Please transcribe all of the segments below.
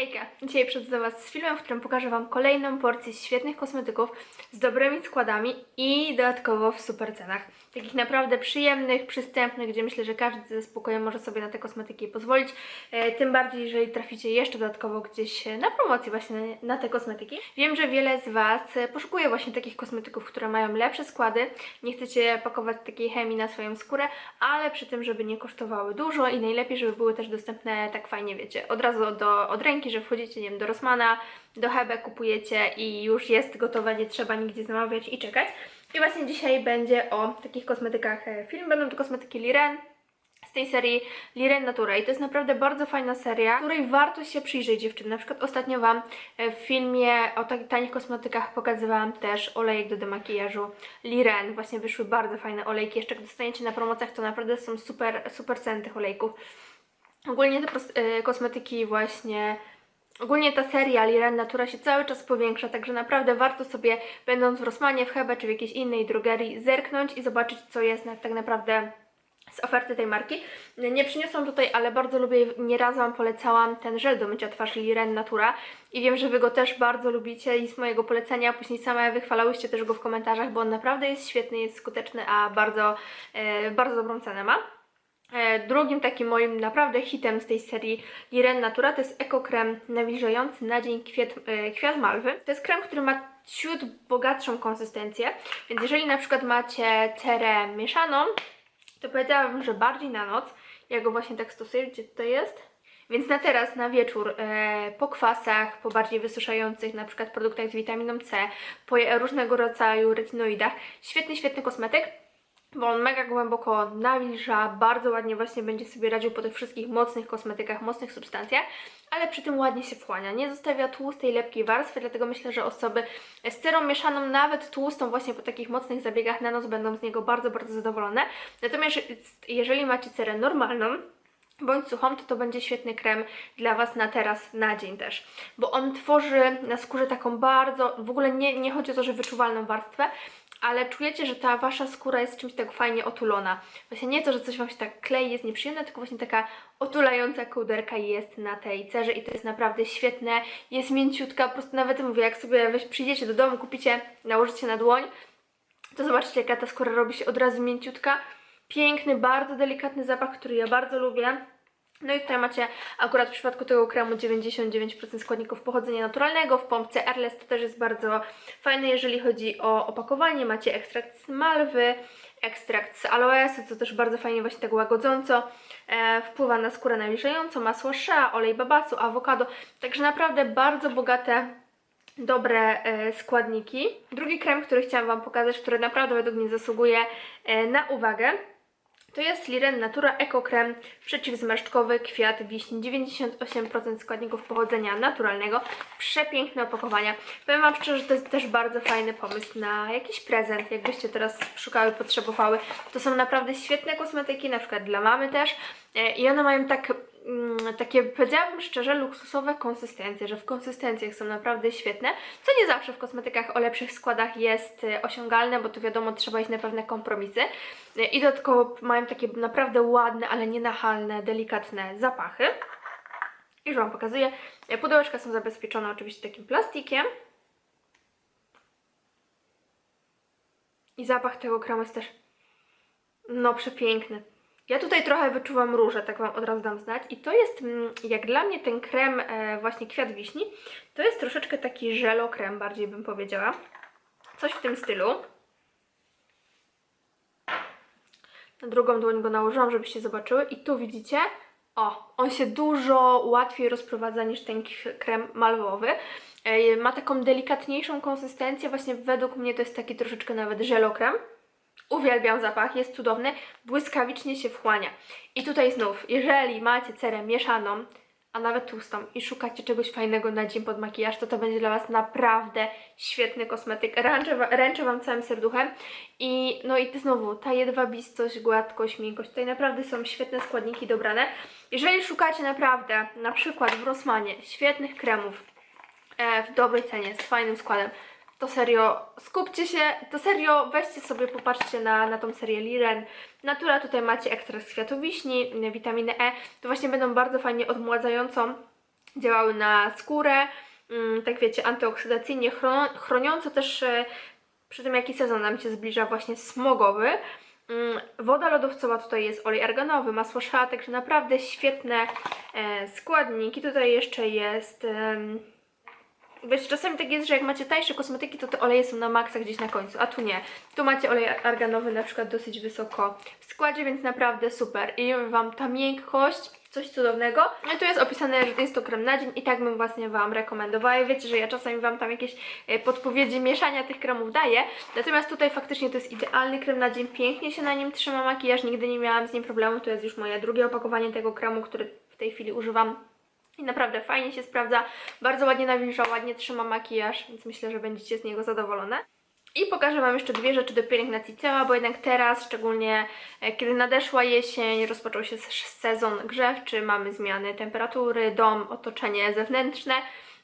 Hejka! Dzisiaj do Was z filmem, w którym pokażę Wam kolejną porcję świetnych kosmetyków z dobrymi składami i dodatkowo w super cenach. Takich naprawdę przyjemnych, przystępnych, gdzie myślę, że każdy ze spokojem może sobie na te kosmetyki pozwolić. E, tym bardziej, jeżeli traficie jeszcze dodatkowo gdzieś e, na promocji właśnie na, na te kosmetyki. Wiem, że wiele z Was e, poszukuje właśnie takich kosmetyków, które mają lepsze składy. Nie chcecie pakować takiej chemii na swoją skórę, ale przy tym, żeby nie kosztowały dużo i najlepiej, żeby były też dostępne tak fajnie, wiecie, od razu do, od ręki, że wchodzicie, nie wiem, do Rossmana, do Hebe kupujecie i już jest gotowe, nie trzeba nigdzie zamawiać i czekać. I właśnie dzisiaj będzie o takich kosmetykach e, film. Będą to kosmetyki Liren, z tej serii Liren Natura i to jest naprawdę bardzo fajna seria, której warto się przyjrzeć dziewczyny. Na przykład ostatnio Wam e, w filmie o takich tanich kosmetykach pokazywałam też olejek do demakijażu Liren. Właśnie wyszły bardzo fajne olejki. Jeszcze jak dostaniecie na promocjach, to naprawdę są super, super ceny tych olejków. Ogólnie te e, kosmetyki właśnie Ogólnie ta seria Liren Natura się cały czas powiększa, także naprawdę warto sobie, będąc w Rossmanie, w Hebe czy w jakiejś innej drogerii, zerknąć i zobaczyć, co jest na, tak naprawdę z oferty tej marki. Nie przyniosłam tutaj, ale bardzo lubię, nieraz Wam polecałam ten żel do mycia twarzy Liren Natura i wiem, że Wy go też bardzo lubicie i z mojego polecenia później same wychwalałyście też go w komentarzach, bo on naprawdę jest świetny, jest skuteczny, a bardzo, e, bardzo dobrą cenę ma. E, Drugim takim moim naprawdę hitem z tej serii Liren Natura to jest Eko Krem nawilżający na dzień kwiat, e, kwiat malwy. To jest krem, który ma ciut bogatszą konsystencję, więc jeżeli na przykład macie cerę mieszaną, to powiedziałabym, że bardziej na noc. Ja go właśnie tak stosuję, gdzie to jest? Więc na teraz, na wieczór, e, po kwasach, po bardziej wysuszających, na przykład produktach z witaminą C, po różnego rodzaju retinoidach, świetny, świetny kosmetyk bo on mega głęboko nawilża, bardzo ładnie właśnie będzie sobie radził po tych wszystkich mocnych kosmetykach, mocnych substancjach, ale przy tym ładnie się wchłania. Nie zostawia tłustej, lepkiej warstwy, dlatego myślę, że osoby z cerą mieszaną, nawet tłustą właśnie po takich mocnych zabiegach na noc będą z niego bardzo, bardzo zadowolone. Natomiast jeżeli macie cerę normalną, bądź suchą, to to będzie świetny krem dla Was na teraz, na dzień też. Bo on tworzy na skórze taką bardzo, w ogóle nie, nie chodzi o to, że wyczuwalną warstwę, ale czujecie, że ta Wasza skóra jest czymś tak fajnie otulona. Właśnie nie to, że coś Wam się tak klei, jest nieprzyjemne, tylko właśnie taka otulająca kołderka jest na tej cerze i to jest naprawdę świetne, jest mięciutka, po prostu nawet mówię, jak sobie weź, przyjdziecie do domu, kupicie, nałożycie na dłoń, to zobaczcie, jaka ta skóra robi się od razu mięciutka. Piękny, bardzo delikatny zapach, który ja bardzo lubię. No i tutaj macie akurat w przypadku tego kremu 99% składników pochodzenia naturalnego. W pompce Airless to też jest bardzo fajne, jeżeli chodzi o opakowanie. Macie ekstrakt z malwy, ekstrakt z aloesu, co też bardzo fajnie właśnie tak łagodząco e, wpływa na skórę nawilżająco. Masło shea, olej babasu, awokado. Także naprawdę bardzo bogate dobre e, składniki. Drugi krem, który chciałam Wam pokazać, który naprawdę według mnie zasługuje e, na uwagę, to jest Liren Natura Eco Krem przeciwzmarszczkowy kwiat wiśni. 98% składników pochodzenia naturalnego. Przepiękne opakowania. Powiem Wam szczerze, że to jest też bardzo fajny pomysł na jakiś prezent, jakbyście teraz szukały, potrzebowały. To są naprawdę świetne kosmetyki, na przykład dla mamy też. E, I one mają tak, takie, powiedziałabym szczerze, luksusowe konsystencje, że w konsystencjach są naprawdę świetne, co nie zawsze w kosmetykach o lepszych składach jest e, osiągalne, bo tu wiadomo, trzeba iść na pewne kompromisy. E, I dodatkowo mają takie naprawdę ładne, ale nie nachalne, delikatne zapachy. Już Wam pokazuję. E, Pudełeczka są zabezpieczone oczywiście takim plastikiem. I zapach tego kremu jest też no przepiękny. Ja tutaj trochę wyczuwam różę, tak Wam od razu dam znać. I to jest, mm, jak dla mnie ten krem, e, właśnie kwiat wiśni, to jest troszeczkę taki żelokrem, bardziej bym powiedziała. Coś w tym stylu. Na drugą dłoń go nałożyłam, żebyście zobaczyły. I tu widzicie, o, on się dużo łatwiej rozprowadza niż ten krem malwowy. E, Ma taką delikatniejszą konsystencję, właśnie według mnie to jest taki troszeczkę nawet żelokrem. Uwielbiam zapach, jest cudowny, błyskawicznie się wchłania. I tutaj znów, jeżeli macie cerę mieszaną, a nawet tłustą i szukacie czegoś fajnego na dzień pod makijaż, to to będzie dla Was naprawdę świetny kosmetyk. Ręczę, ręczę Wam całym serduchem. I no i znowu, ta jedwabistość, gładkość, miękkość, tutaj naprawdę są świetne składniki dobrane. Jeżeli szukacie naprawdę, na przykład w Rossmanie, świetnych kremów e, w dobrej cenie, z fajnym składem, to serio, skupcie się, to serio, weźcie sobie, popatrzcie na, na tą serię Liren. Natura, tutaj macie ekstrakt z kwiatu wiśni, witaminę E, to właśnie będą bardzo fajnie odmładzającą działały na skórę, mm, tak wiecie, antyoksydacyjnie chron- chroniąco też e, przy tym jaki sezon nam się zbliża właśnie smogowy. Mm, Woda lodowcowa tutaj jest olej arganowy, masło shea, także naprawdę świetne e, składniki. Tutaj jeszcze jest... Wiecie, czasami tak jest, że jak macie tańsze kosmetyki, to te oleje są na maksa gdzieś na końcu, a tu nie. Tu macie olej arganowy na przykład dosyć wysoko w składzie, więc naprawdę super. I Wam ta miękkość, coś cudownego. No i tu jest opisane, że to jest to krem na dzień i tak bym właśnie Wam rekomendowała. I Wiecie, że ja czasami Wam tam jakieś e, podpowiedzi mieszania tych kremów daję. Natomiast tutaj faktycznie to jest idealny krem na dzień, pięknie się na nim trzyma makijaż, nigdy nie miałam z nim problemu. To jest już moje drugie opakowanie tego kremu, który w tej chwili używam. I naprawdę fajnie się sprawdza, bardzo ładnie nawilża, ładnie trzyma makijaż, więc myślę, że będziecie z niego zadowolone. I pokażę Wam jeszcze dwie rzeczy do pielęgnacji ciała, bo jednak teraz, szczególnie e, kiedy nadeszła jesień, rozpoczął się sezon grzewczy, mamy zmiany temperatury, dom, otoczenie zewnętrzne,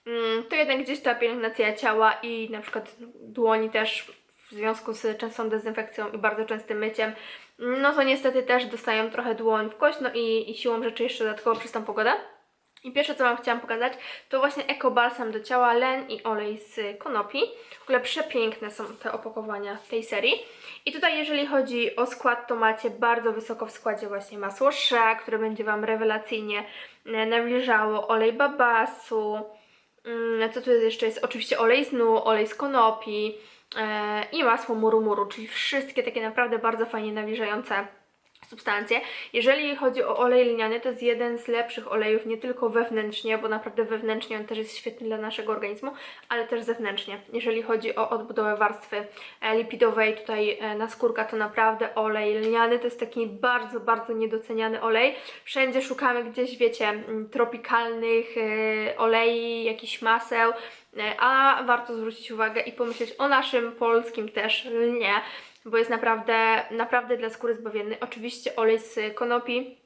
mm, to jednak gdzieś ta pielęgnacja ciała i na przykład dłoni też w związku z częstą dezynfekcją i bardzo częstym myciem, no to niestety też dostają trochę dłoń w kość, no i, i siłą rzeczy jeszcze dodatkowo przez tą pogodę. I pierwsze, co Wam chciałam pokazać, to właśnie Eko Balsam do ciała, len i olej z konopi. W ogóle przepiękne są te opakowania tej serii. I tutaj, jeżeli chodzi o skład, to macie bardzo wysoko w składzie właśnie masło shea, które będzie Wam rewelacyjnie e, nawilżało, olej babasu, Mm, co tu jest jeszcze? Jest oczywiście olej z nu, olej z konopi e, i masło murumuru, czyli wszystkie takie naprawdę bardzo fajnie nawilżające substancje. Jeżeli chodzi o olej lniany, to jest jeden z lepszych olejów, nie tylko wewnętrznie, bo naprawdę wewnętrznie on też jest świetny dla naszego organizmu, ale też zewnętrznie. Jeżeli chodzi o odbudowę warstwy e, lipidowej tutaj e, na skórka, to naprawdę olej lniany to jest taki bardzo, bardzo niedoceniany olej. Wszędzie szukamy gdzieś, wiecie, tropikalnych e, olei, jakichś maseł, a warto zwrócić uwagę i pomyśleć o naszym polskim też lnie, bo jest naprawdę, naprawdę dla skóry zbawienny. Oczywiście olej z konopi,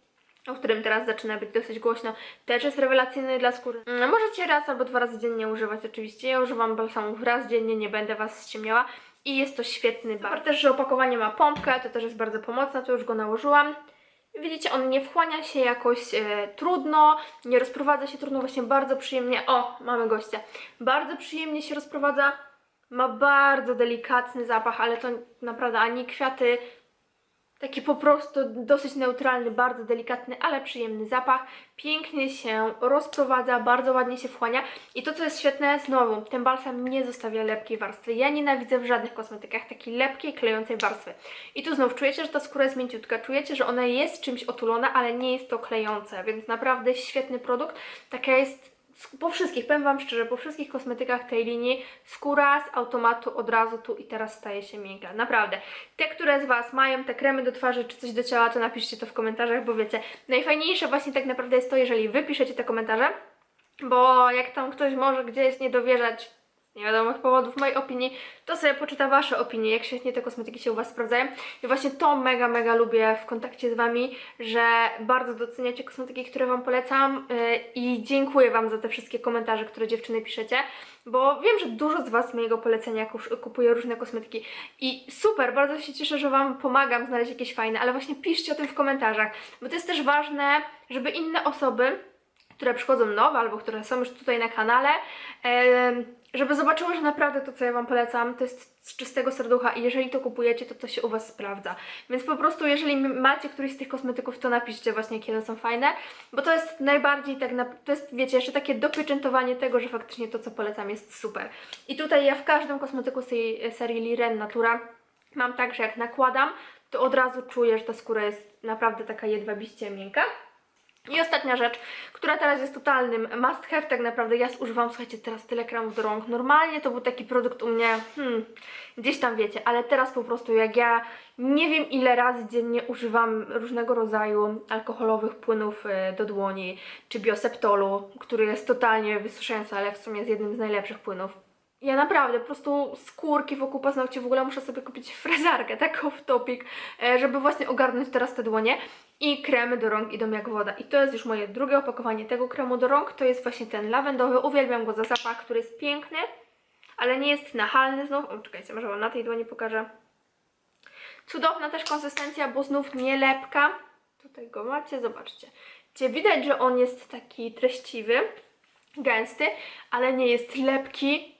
o którym teraz zaczyna być dosyć głośno, też jest rewelacyjny dla skóry. Mm, Możecie raz albo dwa razy dziennie używać oczywiście. Ja używam balsamów raz dziennie, nie będę Was ściemniała. I jest to świetny bar. Super też, że opakowanie ma pompkę, to też jest bardzo pomocne, to już go nałożyłam. Widzicie, on nie wchłania się jakoś e, trudno, nie rozprowadza się trudno, właśnie bardzo przyjemnie. O, mamy gościa. Bardzo przyjemnie się rozprowadza. Ma bardzo delikatny zapach, ale to naprawdę ani kwiaty, taki po prostu dosyć neutralny, bardzo delikatny, ale przyjemny zapach. Pięknie się rozprowadza, bardzo ładnie się wchłania. I to, co jest świetne, znowu, ten balsam nie zostawia lepkiej warstwy. Ja nienawidzę w żadnych kosmetykach takiej lepkiej, klejącej warstwy. I tu znów czujecie, że ta skóra jest mięciutka, czujecie, że ona jest czymś otulona, ale nie jest to klejące, więc naprawdę świetny produkt. Taka jest po wszystkich, powiem Wam szczerze, po wszystkich kosmetykach tej linii skóra z automatu od razu tu i teraz staje się miękka. Naprawdę. Te, które z Was mają te kremy do twarzy czy coś do ciała, to napiszcie to w komentarzach, bo wiecie, najfajniejsze właśnie tak naprawdę jest to, jeżeli Wy piszecie te komentarze, bo jak tam ktoś może gdzieś nie dowierzać niewiadomych powodów mojej opinii, to sobie poczyta Wasze opinie, jak świetnie te kosmetyki się u Was sprawdzają. I właśnie to mega, mega lubię w kontakcie z Wami, że bardzo doceniacie kosmetyki, które Wam polecam yy, i dziękuję Wam za te wszystkie komentarze, które dziewczyny piszecie, bo wiem, że dużo z Was mojego polecenia kupuje różne kosmetyki i super, bardzo się cieszę, że Wam pomagam znaleźć jakieś fajne, ale właśnie piszcie o tym w komentarzach, bo to jest też ważne, żeby inne osoby które przychodzą nowe albo które są już tutaj na kanale, żeby zobaczyły, że naprawdę to, co ja Wam polecam, to jest z czystego serducha i jeżeli to kupujecie, to to się u Was sprawdza. Więc po prostu, jeżeli macie któryś z tych kosmetyków, to napiszcie właśnie, kiedy są fajne, bo to jest najbardziej tak, na, to jest, wiecie, jeszcze takie dopieczętowanie tego, że faktycznie to, co polecam, jest super. I tutaj ja w każdym kosmetyku z tej serii Liren Natura mam tak, że jak nakładam, to od razu czuję, że ta skóra jest naprawdę taka jedwabiście miękka. I ostatnia rzecz, która teraz jest totalnym must have, tak naprawdę ja zużywam, słuchajcie, teraz tyle kremów do rąk. Normalnie to był taki produkt u mnie, hmm, gdzieś tam wiecie, ale teraz po prostu jak ja nie wiem ile razy dziennie używam różnego rodzaju alkoholowych płynów e, do dłoni, czy bioseptolu, który jest totalnie wysuszający, ale w sumie jest jednym z najlepszych płynów. Ja naprawdę po prostu skórki wokół paznokci w ogóle muszę sobie kupić frezarkę, taką w topik, e, żeby właśnie ogarnąć teraz te dłonie. I kremy do rąk idą jak woda. I to jest już moje drugie opakowanie tego kremu do rąk. To jest właśnie ten lawendowy. Uwielbiam go za zapach, który jest piękny, ale nie jest nachalny znów. O, czekajcie, może wam na tej dłoni pokażę. Cudowna też konsystencja, bo znów nie lepka. Tutaj go macie, zobaczcie. Gdzie widać, że on jest taki treściwy. gęsty, ale nie jest lepki.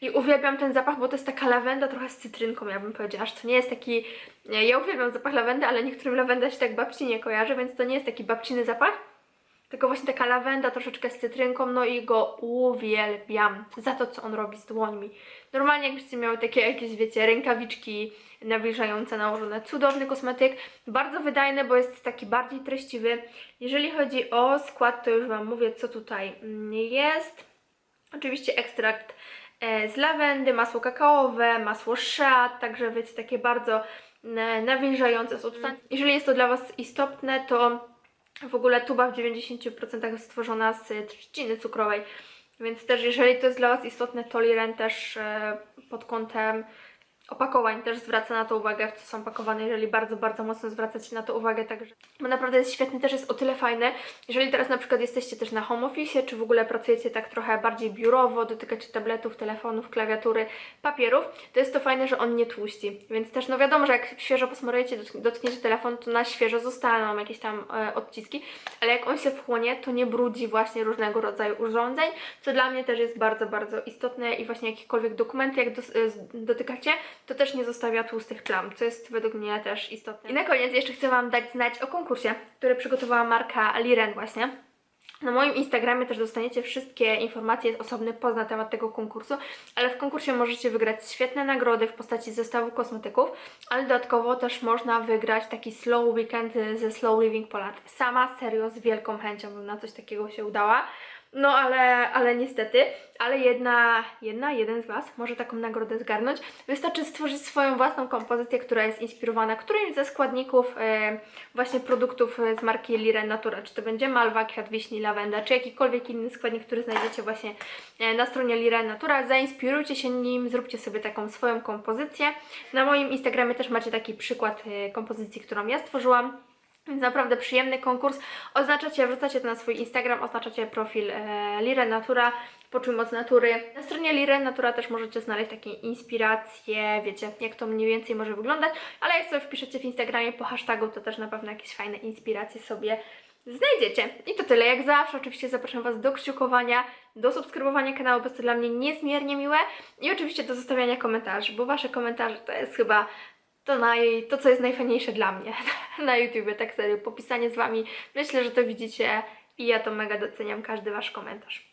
I uwielbiam ten zapach, bo to jest taka lawenda trochę z cytrynką, ja bym powiedziała, że to nie jest taki... Ja uwielbiam zapach lawendy, ale niektórym lawenda się tak babci nie kojarzy, więc to nie jest taki babciny zapach, tylko właśnie taka lawenda troszeczkę z cytrynką, no i go uwielbiam za to, co on robi z dłońmi. Normalnie jakbyście miały takie jakieś, wiecie, rękawiczki nawilżające nałożone. Cudowny kosmetyk, bardzo wydajny, bo jest taki bardziej treściwy. Jeżeli chodzi o skład, to już Wam mówię, co tutaj jest. Oczywiście ekstrakt z lawendy, masło kakaowe, masło shea, także wiecie, takie bardzo e, nawilżające substancje. Jeżeli jest to dla Was istotne, to w ogóle tuba w 90% jest stworzona z trzciny cukrowej, więc też jeżeli to jest dla Was istotne, to Liren też e, pod kątem opakowań też zwraca na to uwagę, w co są pakowane, jeżeli bardzo, bardzo mocno zwracacie na to uwagę, także bo naprawdę jest świetny, też jest o tyle fajny, jeżeli teraz na przykład jesteście też na home office, czy w ogóle pracujecie tak trochę bardziej biurowo, dotykacie tabletów, telefonów, klawiatury, papierów, to jest to fajne, że on nie tłuści, więc też no wiadomo, że jak świeżo posmarujecie, dotk- dotkniecie telefon, to na świeżo zostaną jakieś tam e, odciski, ale jak on się wchłonie, to nie brudzi właśnie różnego rodzaju urządzeń, co dla mnie też jest bardzo, bardzo istotne i właśnie jakiekolwiek dokumenty, jak dos- e, dotykacie, to też nie zostawia tłustych plam, co jest według mnie też istotne. I na koniec jeszcze chcę Wam dać znać o konkursie, który przygotowała marka Liren właśnie. Na moim Instagramie też dostaniecie wszystkie informacje, post na temat tego konkursu, ale w konkursie możecie wygrać świetne nagrody w postaci zestawu kosmetyków, ale dodatkowo też można wygrać taki slow weekend ze Slow Living Poland. Sama serio z wielką chęcią bym na coś takiego się udała. No ale, ale niestety, ale jedna, jedna, jeden z Was może taką nagrodę zgarnąć. Wystarczy stworzyć swoją własną kompozycję, która jest inspirowana którymś ze składników e, właśnie produktów e, z marki Liren Natura. Czy to będzie malwa, kwiat wiśni, lawenda, czy jakikolwiek inny składnik, który znajdziecie właśnie e, na stronie Liren Natura. Zainspirujcie się nim, zróbcie sobie taką swoją kompozycję. Na moim Instagramie też macie taki przykład e, kompozycji, którą ja stworzyłam. Więc naprawdę przyjemny konkurs. Oznaczacie, wrzucacie to na swój Instagram, oznaczacie profil e, Liren Natura, poczuj moc natury. Na stronie Liren Natura też możecie znaleźć takie inspiracje, wiecie, jak to mniej więcej może wyglądać, ale jak sobie wpiszecie w Instagramie po hashtagu, to też na pewno jakieś fajne inspiracje sobie znajdziecie. I to tyle. Jak zawsze oczywiście zapraszam Was do kciukowania, do subskrybowania kanału, bo jest to dla mnie niezmiernie miłe i oczywiście do zostawiania komentarzy, bo Wasze komentarze to jest chyba to, naj, to, co jest najfajniejsze dla mnie na YouTubie, tak serio, popisanie z Wami. Myślę, że to widzicie i ja to mega doceniam, każdy Wasz komentarz.